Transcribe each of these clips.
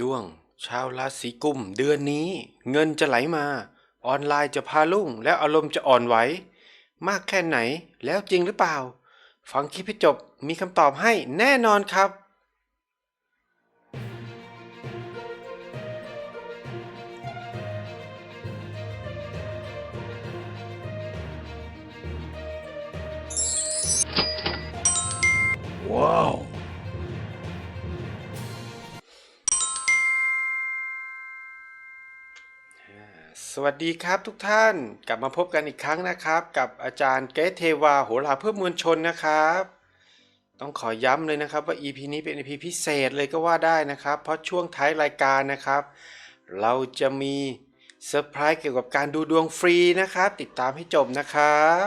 ดวง ชาวราศีกุมเดือนนี้ เงินจะไหลมา ออนไลน์จะพาลุ่ง แล้วอารมณ์จะอ่อนไหวมากแค่ไหนแล้วจริงหรือเปล่า ฟังคลิปให้จบมีคำตอบให้แน่นอนครับ วัสดีครับทุกท่านกลับมาพบกันอีกครั้งนะครับ กับอาจารย์เกรทเทวาโหราเพื่อมวลชนนะครับ ต้องขอย้ำเลยนะครับว่า EP นี้เป็น EP พิเศษเลยก็ว่าได้นะครับ เพราะช่วงท้ายรายการนะครับ เราจะมีเซอร์ไพรส์เกี่ยวกับการดูดวงฟรีนะครับ ติดตามให้จบนะครับ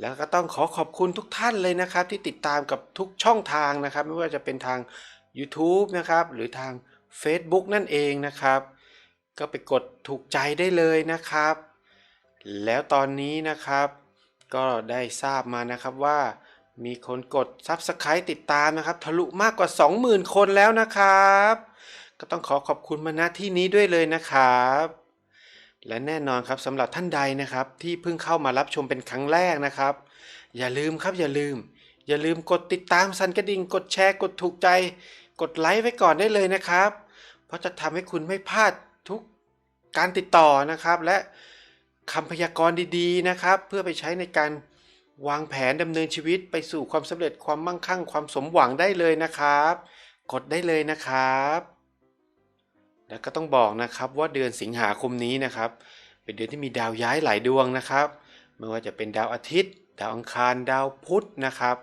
แล้วก็ต้องขอขอบคุณทุกท่านเลยนะครับ ที่ติดตามกับทุกช่องทางนะครับ ไม่ว่าจะเป็นทาง YouTube นะครับหรือทาง Facebook นั่นเองนะครับ ก็ไปกดถูกใจได้เลยนะครับ แล้วตอนนี้นะครับ ก็ได้ทราบมานะครับว่ามีคนกด Subscribe ติดตามนะครับ ทะลุมากกว่า 20,000 คนแล้วนะครับ ก็ต้องขอขอบคุณมาณที่นี้ด้วยเลยนะครับและแน่นอนครับสำหรับท่านใดนะครับ ที่เพิ่งเข้ามารับชมเป็นครั้งแรกนะครับ อย่าลืมครับอย่าลืม อย่าลืมกดติดตามสันกระดิ่งกดแชร์กดถูกใจ กดไลค์ไว้ก่อนได้เลยนะครับ เพราะจะทำให้คุณไม่พลาดทุก การติดต่อนะครับ และคำพยากรณ์ดีๆนะครับ เพื่อไปใช้ในการวางแผนดำเนินชีวิตไปสู่ความสำเร็จความมั่งคั่งความสมหวังได้เลยนะครับ กดได้เลยนะครับ แล้วก็ต้องบอกนะครับว่าเดือนสิงหาคมนี้นะครับ เป็นเดือนที่มีดาวย้ายหลายดวงนะครับ ไม่ว่าจะเป็นดาวอาทิตย์ ดาวอังคาร ดาวพุธนะครับ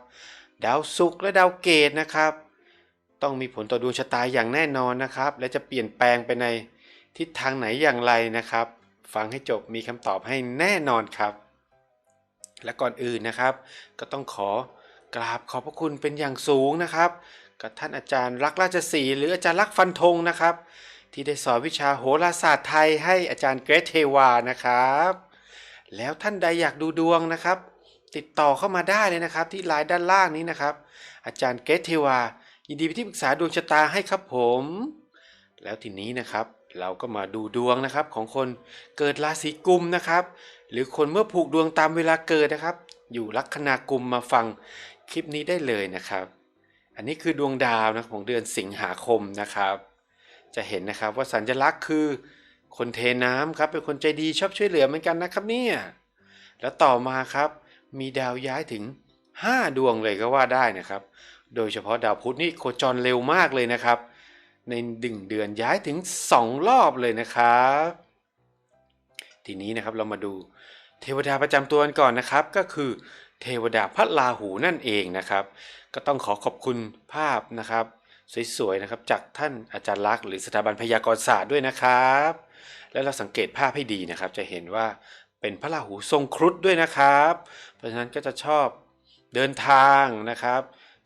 ดาวศุกร์และดาวเกตนะครับ ต้องมีผลต่อดวงชะตาอย่างแน่นอนนะครับ และจะเปลี่ยนแปลงไปใน ทิศทางไหนอย่างไรนะครับ ฟังให้จบมีคำตอบให้แน่นอนครับ และก่อนอื่นนะครับ ก็ต้องขอกราบขอบพระคุณเป็นอย่างสูงนะครับ กับท่านอาจารย์รักราชสีหรืออาจารย์รักฟันธงนะครับ ที่ได้สอนวิชาโหราศาสตร์ไทยให้อาจารย์เกรทเทวานะครับ แล้วท่านใดอยากดูดวงนะครับ ติดต่อเข้ามาได้เลยนะครับ ที่ไลน์ด้านล่างนี้นะครับ อาจารย์เกรทเทวา ยินดีเป็นที่ปรึกษาดวงชะตาให้ครับผม แล้วทีนี้นะครับ เราก็มาดูดวงนะครับของคนเกิดราศีกุมนะครับ หรือคนเมื่อผูกดวงตามเวลาเกิดนะครับ อยู่ลัคนากุมมาฟังคลิปนี้ได้เลยนะครับ อันนี้คือดวงดาวนะของเดือนสิงหาคมนะครับ จะเห็นนะครับว่าสัญลักษณ์คือ คนเทน้ำครับเป็นคนใจดีชอบช่วยเหลือเหมือนกันนะครับเนี่ยแล้วต่อมาครับ มีดาวย้ายถึง 5 ดวงเลยก็ว่าได้นะครับ โดยเฉพาะดาวพุธนี่โคจรเร็วมากเลยนะครับ ในดึงเดือนย้ายถึง 2 รอบเลยนะครับ ทีนี้นะครับเรามาดูเทวดาประจำตัวกันก่อนนะครับ ก็คือเทวดาพระราหูนั่นเองนะครับ ก็ต้องขอขอบคุณภาพนะครับสวยๆนะครับจากท่านอาจารย์ลักษณ์หรือสถาบันพยากรศาสตร์ด้วยนะครับ แล้วเราสังเกตภาพให้ดีนะครับ จะเห็นว่าเป็นพระราหูทรงครุฑด้วยนะครับ เพราะฉะนั้นก็จะชอบเดินทางนะครับ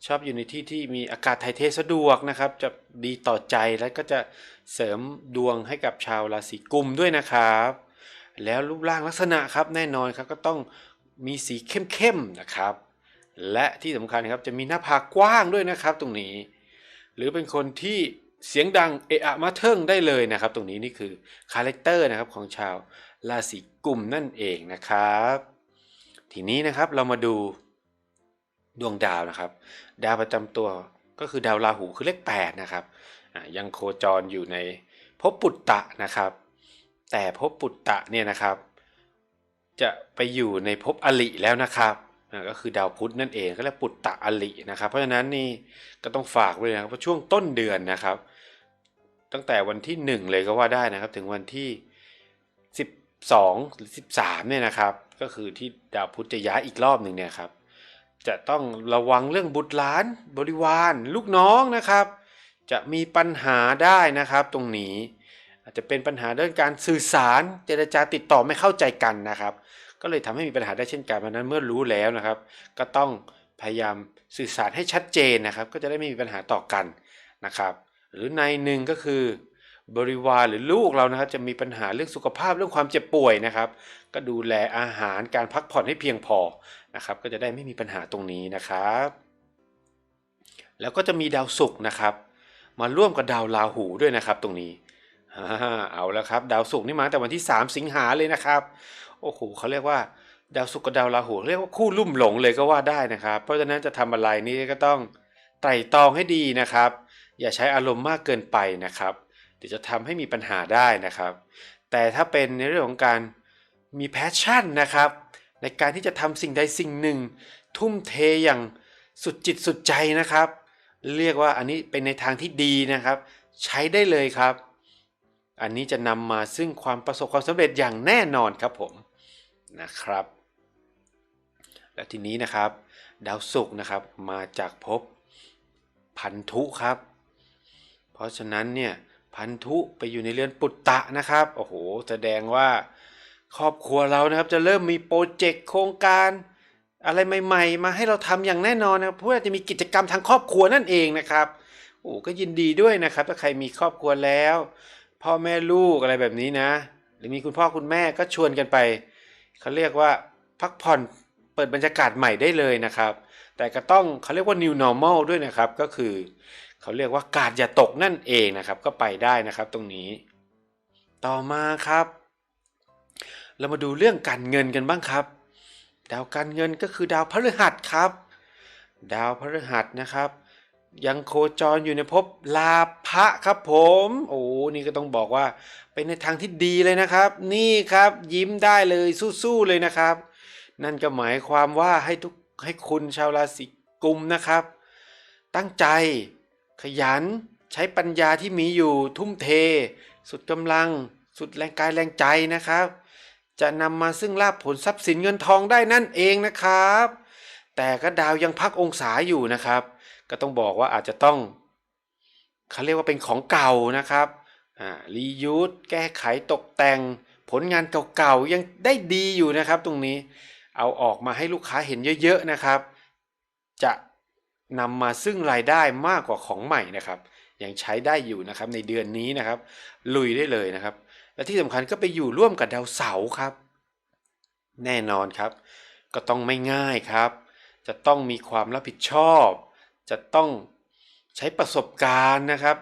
ชอบอยู่ในที่ที่มีอากาศถ่ายเทสะดวกนะครับ จะดีต่อใจและก็จะเสริมดวงให้กับชาวราศีกุมด้วยนะครับ แล้วรูปร่างลักษณะครับแน่นอนครับก็ต้องมีสีเข้มๆนะครับ และที่สำคัญครับจะมีหน้าผากกว้างด้วยนะครับ ตรงนี้ หรือเป็นคนที่เสียงดังเอะอะมาเทิงได้เลยนะครับ ตรงนี้นี่คือคาแรคเตอร์นะครับของชาวราศีกุมนั่นเองนะครับ ทีนี้นะครับเรามาดู ดวงดาวนะครับ ดาวประจำตัวก็คือดาวราหูคือเลข8นะครับยังโคจรอยู่ในภพปุตตะนะครับ แต่ภพปุตตะเนี่ยนะครับ จะไปอยู่ในภพอลิแล้วนะครับก็คือดาวพุธนั่นเองก็เรียกปุตตะอลินะครับ เพราะฉะนั้นนี่ก็ต้องฝากไว้เลยนะครับว่าช่วงต้นเดือนนะครับ ตั้งแต่วันที่ 1 เลยก็ว่าได้นะครับ ถึงวันที่ 12 หรือ 13เนี่ยนะครับ ก็คือที่ดาวพุธจะย้ายอีกรอบหนึ่งเนี่ยครับ จะต้องระวังเรื่องบุตรหลานบริวาร ลูกน้องนะครับ จะมีปัญหาได้นะครับตรงนี้ อาจจะเป็นปัญหาเรื่องการสื่อสารเจรจาติดต่อไม่เข้าใจกันนะครับ ก็เลยทำให้มีปัญหาได้เช่นกันเพราะฉะนั้นเมื่อรู้แล้วนะครับ ก็ต้องพยายามสื่อสารให้ชัดเจนนะครับ ก็จะได้ไม่มีปัญหาต่อกันนะครับ หรือในหนึ่งก็คือ บริวารหรือลูกเรานะครับจะมีปัญหาเรื่องสุขภาพเรื่องความเจ็บป่วยนะครับ ก็ดูแลอาหารการพักผ่อนให้เพียงพอนะครับ ก็จะได้ไม่มีปัญหาตรงนี้นะครับ แล้วก็จะมีดาวศุกร์นะครับ มาร่วมกับดาวราหูด้วยนะครับตรงนี้เอาแล้วครับ ดาวศุกร์นี่มาแต่วันที่ 3 สิงหาเลยนะครับโอ้โหเขาเรียกว่า ดาวศุกร์กับดาวราหูเรียกว่าคู่ลุ่มหลงเลยก็ว่าได้นะครับ เพราะฉะนั้นจะทำอะไรนี่ก็ต้องไตร่ตรองให้ดีนะครับ อย่าใช้อารมณ์มากเกินไปนะครับ เดี๋ยวจะทำให้มีปัญหาได้นะครับ แต่ถ้าเป็นในเรื่องของการมีแพชชั่นนะครับ ในการที่จะทำสิ่งใดสิ่งหนึ่ง ทุ่มเทอย่างสุดจิตสุดใจนะครับ เรียกว่าอันนี้เป็นในทางที่ดีนะครับ ใช้ได้เลยครับ อันนี้จะนำมาซึ่งความประสบความสำเร็จอย่างแน่นอนครับผมนะครับ และทีนี้นะครับ ดาวศุกร์นะครับมาจากภพพันธุครับ เพราะฉะนั้นเนี่ย พันธุไปอยู่ในเรือนปุตตะนะครับ โอ้โห แสดงว่าครอบครัวเรานะครับ จะเริ่มมีโปรเจกต์โครงการ อะไรใหม่ๆ มาให้เราทำอย่างแน่นอนนะครับเพื่อจะมีกิจกรรมทางครอบครัวนั่นเองนะครับ โอ้ก็ยินดีด้วยนะครับ ถ้าใครมีครอบครัวแล้ว พ่อแม่ลูกอะไรแบบนี้นะ หรือมีคุณพ่อคุณแม่ก็ชวนกันไปเขาเรียกว่าพักผ่อนเปิดบรรยากาศใหม่ได้เลยนะครับ แต่ก็ต้องเขาเรียกว่า new normal ด้วยนะครับก็คือ เขาเรียกว่ากาดอย่าตกนั่นเองนะครับ ก็ไปได้นะครับตรงนี้ ต่อมาครับ เรามาดูเรื่องการเงินกันบ้างครับ ดาวการเงินก็คือดาวพฤหัสครับ ดาวพฤหัสนะครับ ยังโคจรอยู่ในภพลาภะครับผม โอ้นี่ก็ต้องบอกว่าเป็นในทางที่ดีเลยนะครับ นี่ครับยิ้มได้เลยสู้ๆเลยนะครับ นั่นก็หมายความว่าให้ทุกให้คุณชาวราศีกุมนะครับ ตั้งใจ ขยัน ใช้ปัญญาที่มีอยู่ทุ่มเท สุดกำลัง สุดแรงกายแรงใจนะครับ จะนำมาซึ่งลาภผลทรัพย์สินเงินทองได้นั่นเองนะครับ แต่ก็ดาวยังพักองศาอยู่นะครับ ก็ต้องบอกว่าอาจจะต้องเขาเรียกว่าเป็นของเก่านะครับรียูสแก้ไขตกแต่ง ผลงานเก่าๆยังได้ดีอยู่นะครับ ตรงนี้เอาออกมาให้ลูกค้าเห็นเยอะ ๆนะครับ จะ นำมาซึ่งรายได้มากกว่าของใหม่นะครับ ยังใช้ได้อยู่นะครับในเดือนนี้นะครับ ลุยได้เลยนะครับ และที่สำคัญก็ไปอยู่ร่วมกับดาวเสาร์ครับ แน่นอนครับ ก็ต้องไม่ง่ายครับ จะต้องมีความรับผิดชอบ จะต้องใช้ประสบการณ์นะครับ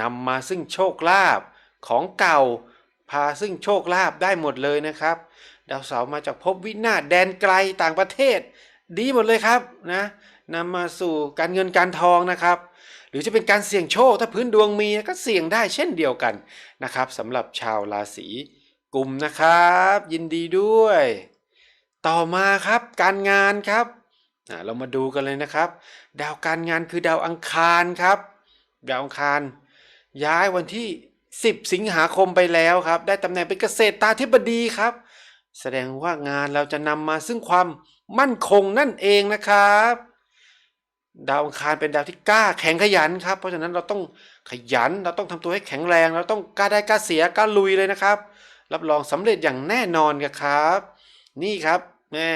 นำมาซึ่งโชคลาภของเก่า พาซึ่งโชคลาภได้หมดเลยนะครับ ดาวเสาร์มาจากภพวินาศแดนไกลต่างประเทศ ดีหมดเลยครับนะ นำมาสู่การเงินการทองนะครับ หรือจะเป็นการเสี่ยงโชคถ้าพื้นดวงมีก็เสี่ยงได้เช่นเดียวกันนะครับสำหรับชาวราศีกุมนะครับ ยินดีด้วย ต่อมาครับการงานครับเรามาดูกันเลยนะครับ ดาวการงานคือดาวอังคารครับ ดาวอังคาร ย้ายวันที่ 10 สิงหาคมไปแล้วครับ ได้ตำแหน่งเป็นเกษตรตาธิบดีครับ แสดงว่างานเราจะนำมาซึ่งความมั่นคงนั่นเองนะครับ ดาวอังคารเป็นดาวที่กล้าแข็งขยันครับ เพราะฉะนั้นเราต้องขยันเราต้องทำตัวให้แข็งแรง เราต้องกล้าได้กล้าเสียกล้าลุยเลยนะครับ รับรองสำเร็จอย่างแน่นอนครับ นี่ครับแม่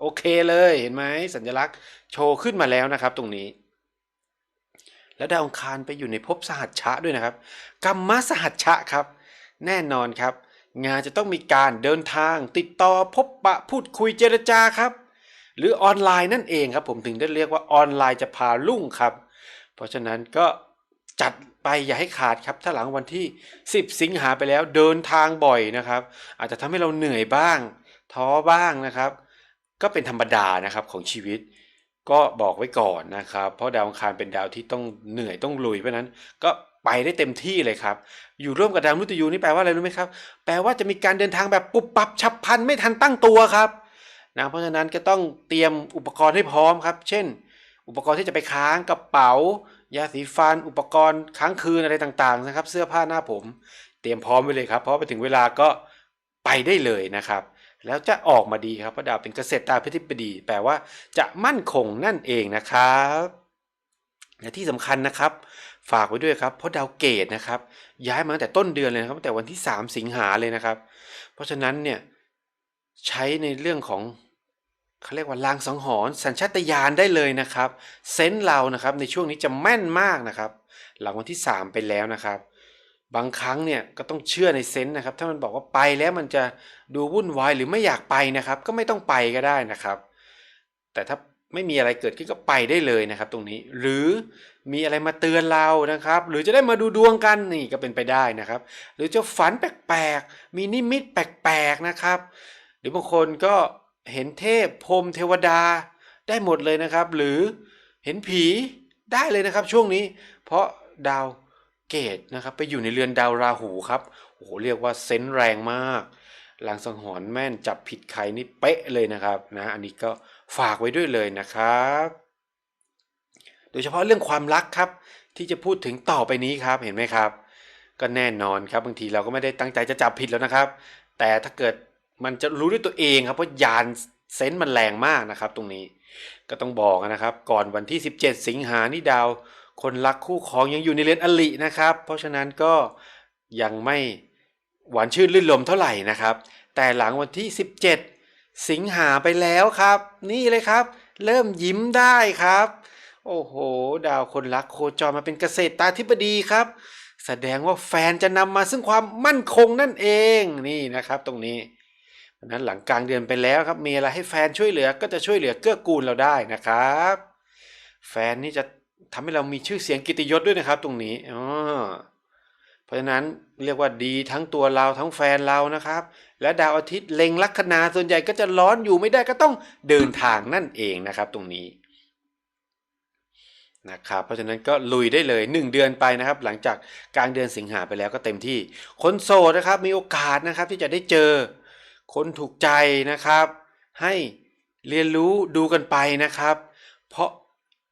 โอเคเลยเห็นไหมสัญลักษณ์โชว์ขึ้นมาแล้วนะครับ ตรงนี้ แล้วดาวอังคารไปอยู่ในภพสหัชชะด้วยนะครับกรรมสหัชชะครับ แน่นอนครับ งานจะต้องมีการเดินทาง ติดต่อพบปะพูดคุยเจรจาครับ หรือออนไลน์นั่นเองครับผมถึงได้เรียกว่าออนไลน์จะพาลุ่งครับ เพราะฉะนั้นก็จัดไปอย่าให้ขาดครับ ถ้าหลังวันที่ 10 สิงหาไปแล้วเดินทางบ่อยนะครับ อาจจะทำให้เราเหนื่อยบ้าง ท้อบ้างนะครับ ก็เป็นธรรมดานะครับของชีวิต ก็บอกไว้ก่อนนะครับ เพราะดาวอังคารเป็นดาวที่ต้องเหนื่อยต้องลุยเพราะนั้นก็ไปได้เต็มที่เลยครับ อยู่ร่วมกับดาวมฤตยูนี่แปลว่าอะไรรู้ไหมครับ แปลว่าจะมีการเดินทางแบบปุบปับฉับพลันไม่ทันตั้งตัวครับ นะเพราะฉะนั้นก็ต้องเตรียมอุปกรณ์ให้พร้อมครับ เช่น อุปกรณ์ที่จะไปค้างกระเป๋ายาสีฟันอุปกรณ์ค้างคืนอะไรต่างๆนะครับ เสื้อผ้าหน้าผม เตรียมพร้อมไว้เลยครับ เพราะไปถึงเวลาก็ไปได้เลยนะครับ แล้วจะออกมาดีครับเพราะดาวเป็นเกษตรตาพิธิบดี แปลว่าจะมั่นคงนั่นเองนะครับและที่สำคัญนะครับ ฝากไว้ด้วยครับ เพราะดาวเกตนะครับ ย้ายมาตั้งแต่ต้นเดือนเลยนะครับตั้งแต่วันที่ 3 สิงหาเลยนะครับ เพราะฉะนั้นเนี่ยใช้ในเรื่องของ เขาเรียกว่าลางสังหรณ์สัญชาตญาณได้เลยนะครับ เซนส์เรานะครับในช่วงนี้จะแม่นมากนะครับ หลังวันที่ 3 ไปแล้วนะครับ บางครั้งเนี่ยก็ต้องเชื่อในเซนส์นะครับ ถ้ามันบอกว่าไปแล้วมันจะดูวุ่นวายหรือไม่อยากไปนะครับ ก็ไม่ต้องไปก็ได้นะครับ แต่ถ้าไม่มีอะไรเกิดขึ้นก็ไปได้เลยนะครับ ตรงนี้หรือมีอะไรมาเตือนเรานะครับ หรือจะได้มาดูดวงกันนี่ก็เป็นไปได้นะครับ หรือจะฝันแปลกๆ มีนิมิตแปลกๆนะครับ หรือบางคนก็ เห็นเทพพรมเทวดาได้หมดเลยนะครับ หรือเห็นผีได้เลยนะครับ ช่วงนี้ เพราะดาวเกตนะครับไปอยู่ในเรือนดาวราหูครับโอ้โหเรียกว่าเซนแรงมากลางสังหรณ์แม่นจับผิดใครนี่เป๊ะเลยนะครับนะอันนี้ก็ฝากไว้ด้วยเลยนะครับ โดยเฉพาะเรื่องความรักครับ ที่จะพูดถึงต่อไปนี้ครับเห็นไหมครับ ก็แน่นอนครับบางทีเราก็ไม่ได้ตั้งใจจะจับผิดแล้วนะครับ แต่ถ้าเกิด มันจะรู้ด้วยตัวเองครับเพราะยานเซนส์มันแรงมากนะครับ ตรงนี้ก็ต้องบอกนะครับ ก่อนวันที่ 17 สิงหานี่ดาว คนรักคู่ครองยังอยู่ในเรือนอลินะครับ เพราะฉะนั้นก็ยังไม่หวานชื่นลื่นลมเท่าไหร่นะครับ แต่หลังวันที่ 17 สิงหาไปแล้วครับ นี่เลยครับ เริ่มยิ้มได้ครับ โอ้โห ดาวคนรักโคจรมาเป็นเกษตรตาธิบดีครับ แสดงว่าแฟนจะนำมาซึ่งความมั่นคงนั่นเองนี่นะครับ ตรงนี้ นั้นหลังกลางเดือนไปแล้วครับมีอะไรให้แฟนช่วยเหลือก็จะช่วยเหลือเกื้อกูลเราได้นะครับ แฟนนี่จะทำให้เรามีชื่อเสียงกิตติยศด้วยนะครับ ตรงนี้อ๋อเพราะฉะนั้นเรียกว่าดีทั้งตัวเราทั้งแฟนเรานะครับ และดาวอาทิตย์เล็งลัคนาส่วนใหญ่ก็จะร้อนอยู่ไม่ได้ก็ต้องเดินทางนั่นเองนะครับ ตรงนี้นะครับเพราะฉะนั้นก็ลุยได้เลย 1 เดือนไปนะครับ หลังจากกลางเดือนสิงหาไปแล้วก็เต็มที่คนโสดนะครับ มีโอกาสนะครับที่จะได้เจอ คนถูกใจนะครับ ให้เรียนรู้ดูกันไปนะครับ เพราะ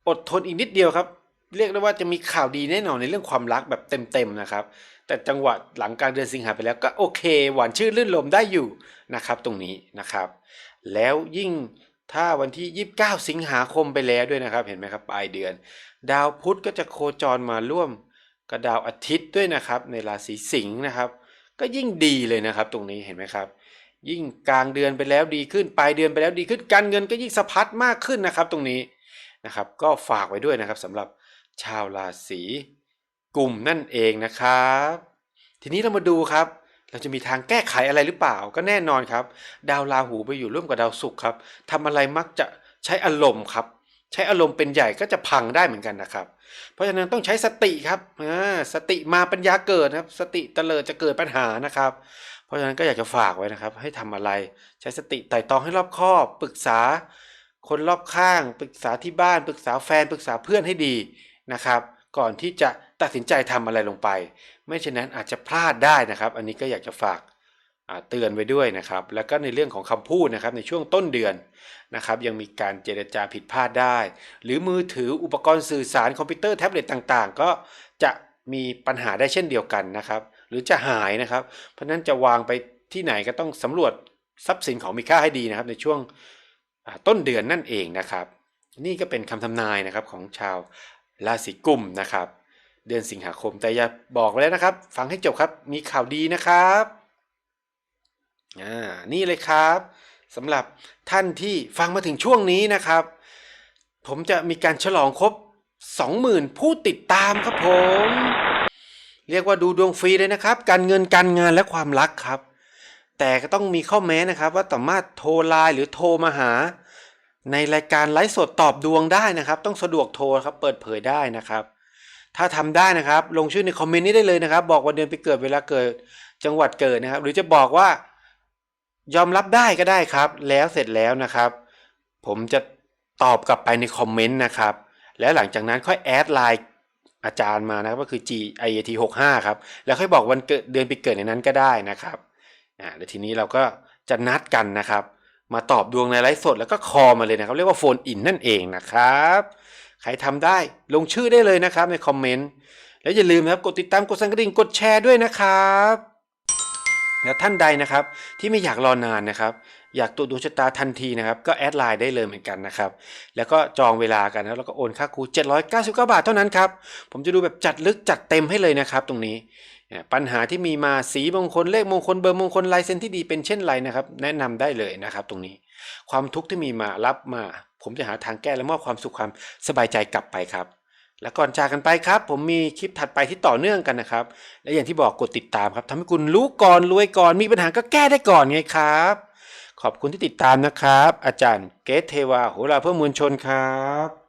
อดทนอีกนิดเดียวครับ เรียกได้ว่าจะมีข่าวดีแน่นอนในเรื่องความรักแบบเต็มๆนะครับ แต่จังหวะหลังกลางเดือนสิงหาไปแล้วก็โอเค หวานชื่นลื่นลมได้อยู่นะครับ ตรงนี้นะครับ แล้วยิ่งถ้าวันที่ 29 สิงหาคมไปแล้วด้วยนะครับ เห็นไหมครับปลายเดือน ดาวพุธก็จะโคจรมาร่วมกับดาวอาทิตย์ด้วยนะครับ ในราศีสิงห์นะครับ ก็ยิ่งดีเลยนะครับ ตรงนี้เห็นไหมครับ ยิ่งกลางเดือนไปแล้วดีขึ้นปลายเดือนไปแล้วดีขึ้นการเงินก็ยิ่งสะพัดมากขึ้นนะครับ ตรงนี้นะครับ ก็ฝากไว้ด้วยนะครับสำหรับชาวราศีกุมนั่นเองนะครับ ทีนี้เรามาดูครับ เราจะมีทางแก้ไขอะไรหรือเปล่า ก็แน่นอนครับ ดาวราหูไปอยู่ร่วมกับดาวศุกร์ครับทำอะไรมักจะใช้อารมณ์ครับ ใช้อารมณ์เป็นใหญ่ก็จะพังได้เหมือนกันนะครับ เพราะฉะนั้นต้องใช้สติครับสติมาปัญญาเกิดครับ สติเตลิดจะเกิดปัญหานะครับ เพราะฉะนั้นก็อยากจะฝากไว้นะครับ ให้ทำอะไรใช้สติไต่ตองให้รอบคอบ ปรึกษาคนรอบข้าง ปรึกษาที่บ้าน ปรึกษาแฟน ปรึกษาเพื่อนให้ดีนะครับ ก่อนที่จะตัดสินใจทำอะไรลงไป ไม่เช่นนั้นอาจจะพลาดได้นะครับ อันนี้ก็อยากจะฝากเตือนไว้ด้วยนะครับ แล้วก็ในเรื่องของคำพูดนะครับในช่วงต้นเดือนนะครับ ยังมีการเจรจาผิดพลาดได้ หรือมือถืออุปกรณ์สื่อสารคอมพิวเตอร์แท็บเล็ตต่างๆ ก็จะมีปัญหาได้เช่นเดียวกันนะครับ หรือจะหายนะครับ เพราะฉะนั้นจะวางไปที่ไหนก็ต้องสำรวจทรัพย์สินของมีค่าให้ดีนะครับ ในช่วงต้นเดือนนั่นเองนะครับ นี่ก็เป็นคำทำนายนะครับของชาวราศีกุมนะครับ เดือนสิงหาคมแต่อย่าบอกไว้แล้วนะครับ ฟังให้จบครับมีข่าวดีนะครับอ่านี่เลยครับสำหรับท่านที่ฟังมาถึงช่วงนี้นะครับ ผมจะมีการฉลองครบ 20,000 ผู้ติดตามครับผม เรียกว่าดูดวงฟรีเลยนะครับ การเงินการงานและความรักครับ แต่ก็ต้องมีข้อแม้นะครับว่าสามารถโทรไลน์หรือโทรมาหา ในรายการไลฟ์สดตอบดวงได้นะครับ ต้องสะดวกโทรครับเปิดเผยได้นะครับ ถ้าทำได้นะครับ ลงชื่อในคอมเมนต์นี้ได้เลยนะครับ บอกวันเดือนปีเกิดเวลาเกิดจังหวัดเกิดนะครับ หรือจะบอกว่ายอมรับได้ก็ได้ครับ แล้วเสร็จแล้วนะครับ ผมจะตอบกลับไปในคอมเมนต์นะครับ แล้วหลังจากนั้นค่อยแอดไลน์ อาจารย์มานะครับก็คือ G I A T 6 5ครับแล้วค่อยบอกวันเกิดเดือนปีเกิดในนั้นก็ได้นะครับอ่าแล้วทีนี้เราก็จะนัดกันนะครับ มาตอบดวงในไลฟ์สดแล้วก็คอมาเลยนะครับ เรียกว่าโฟนอินนั่นเองนะครับใครทำได้ลงชื่อได้เลยนะครับในคอมเมนต์แล้วอย่าลืมนะครับกดติดตามกดสั่นกระดิ่งกดแชร์ด้วยนะครับ แล้วท่านใดนะครับที่ไม่อยากรอนานนะครับ อยากตรวจดวงชะตาทันทีนะครับ ก็แอดไลน์ได้เลยเหมือนกันนะครับ แล้วก็จองเวลากันนะแล้วก็โอนค่าครู 799 บาทเท่านั้นครับ ผมจะดูแบบจัดลึกจัดเต็มให้เลยนะครับ ตรงนี้ปัญหาที่มีมาสีมงคลเลขมงคลเบอร์มงคลลายเซ็นที่ดีเป็นเช่นไรนะครับ แนะนำได้เลยนะครับ ตรงนี้ ความทุกข์ที่มีมารับมา ผมจะหาทางแก้และมอบความสุขความสบายใจกลับไปครับและก่อนจากกันไปครับ ผมมีคลิปถัดไปที่ต่อเนื่องกันนะครับ และอย่างที่บอกกดติดตามครับทำให้คุณรู้ก่อนรวยก่อนมีปัญหาก็แก้ได้ก่อนไงครับ ขอบคุณที่ติดตามนะครับ อาจารย์เกตเทวาโหราเพื่อมวลชนครับ